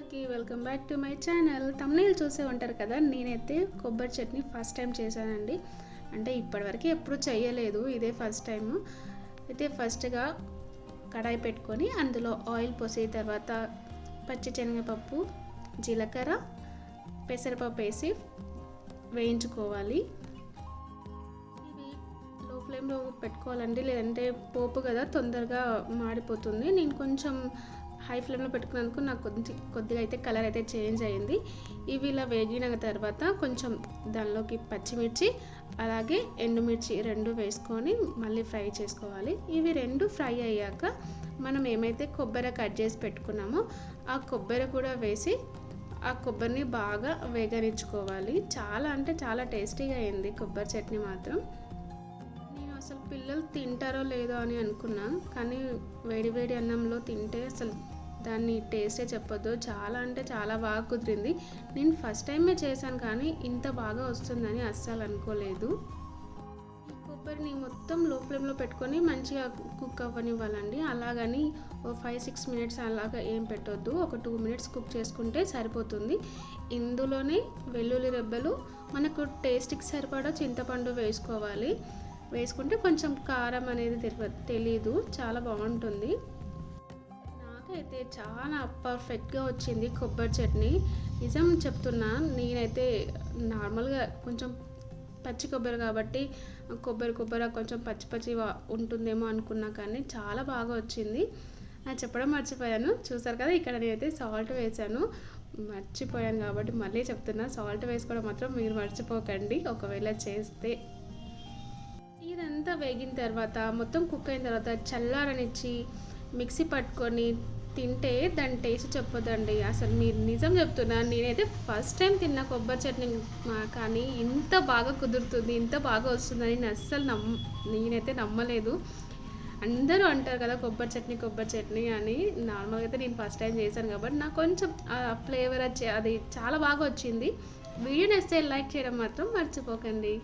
అందరికీ welcome back to my channel. Thumbnail చూసే ఉంటారు కదా నేనైతే కొబ్బరి చట్నీ ఫస్ట్ టైం చేశానండి. అంటే ఇప్పటివరకు ఎప్పుడు చేయలేదు ఇదే ఫస్ట్ టైం అయితే ఫస్ట్గా కడాయి పెట్టుకొని అందులో ఆయిల్ పోసి తర్వాత పచ్చి శనగపప్పు జీలకర్ర పెసరపప్పు వేసి వేయించుకోవాలి. ఇవి లో ఫ్లేమ్లో పెట్టుకోవాలండి లేదంటే పోపు కదా తొందరగా మాడిపోతుంది. నేను కొంచెం హై ఫ్లేమ్లో పెట్టుకున్నందుకు నాకు కొద్ది కొద్దిగా అయితే కలర్ అయితే చేంజ్ అయింది ఇవి ఇలా వేగిన తర్వాత కొంచెం దానిలోకి పచ్చిమిర్చి అలాగే ఎండుమిర్చి రెండు వేసుకొని మళ్ళీ ఫ్రై చేసుకోవాలి. ఇవి రెండు ఫ్రై అయ్యాక మనం ఏమైతే కొబ్బరి కట్ చేసి పెట్టుకున్నామో ఆ కొబ్బరి కూడా వేసి ఆ కొబ్బరిని బాగా వేగరించుకోవాలి చాలా అంటే చాలా టేస్టీగా అయింది కొబ్బరి చట్నీ మాత్రం. నేను అసలు పిల్లలు తింటారో లేదో అని అనుకున్నా కానీ వేడి వేడి అన్నంలో తింటే అసలు దాన్ని టేస్టే చెప్పొద్దు. చాలా అంటే చాలా బాగా కుదిరింది. నేను ఫస్ట్ టైమే చేశాను కానీ ఇంత బాగా వస్తుందని అస్సలు అనుకోలేదు. కొబ్బరిని మొత్తం లో ఫ్లేమ్లో పెట్టుకొని మంచిగా కుక్ అవ్వనివ్వాలండి. అలాగని ఓ ఫైవ్ సిక్స్ మినిట్స్ అలాగా ఏం పెట్టొద్దు. ఒక టూ మినిట్స్ కుక్ చేసుకుంటే సరిపోతుంది. ఇందులోనే వెల్లుల్లి రెబ్బలు మనకు టేస్ట్కి సరిపడా చింతపండు వేసుకోవాలి. వేసుకుంటే కొంచెం కారం అనేది తెలియదు చాలా బాగుంటుంది. నాకైతే చాలా పర్ఫెక్ట్గా వచ్చింది కొబ్బరి చట్నీ. నిజం చెప్తున్నా నేనైతే నార్మల్గా కొంచెం పచ్చి కొబ్బరి కాబట్టి కొబ్బరి కొబ్బరి కొంచెం పచ్చి పచ్చి ఉంటుందేమో అనుకున్నా కానీ చాలా బాగా వచ్చింది. నేను చెప్పడం మర్చిపోయాను. చూసారు కదా ఇక్కడ నేనైతే సాల్ట్ వేసాను. మర్చిపోయాను కాబట్టి మళ్ళీ చెప్తున్నా సాల్ట్ వేసుకోవడం మాత్రం మీరు మర్చిపోకండి. ఒకవేళ చేస్తే ఇదంతా వేగిన తర్వాత మొత్తం కుక్ అయిన తర్వాత చల్లారనిచ్చి మిక్సీ పట్టుకొని తింటే దాని టేస్ట్ చెప్పొద్దండి. అసలు మీరు నిజం చెప్తున్నా నేనైతే ఫస్ట్ టైం తిన్న కొబ్బరి చట్నీ కానీ ఇంత బాగా కుదురుతుంది ఇంత బాగా వస్తుందని నేను అస్సలు నమ్మ నేనైతే నమ్మలేదు. అందరూ అంటారు కదా కొబ్బరి చట్నీ కొబ్బరి చట్నీ అని. నార్మల్గా అయితే నేను ఫస్ట్ టైం చేశాను కాబట్టి నాకు కొంచెం ఫ్లేవర్ వచ్చి అది చాలా బాగా వచ్చింది. వీడియో నచ్చితే లైక్ చేయడం మాత్రం మర్చిపోకండి.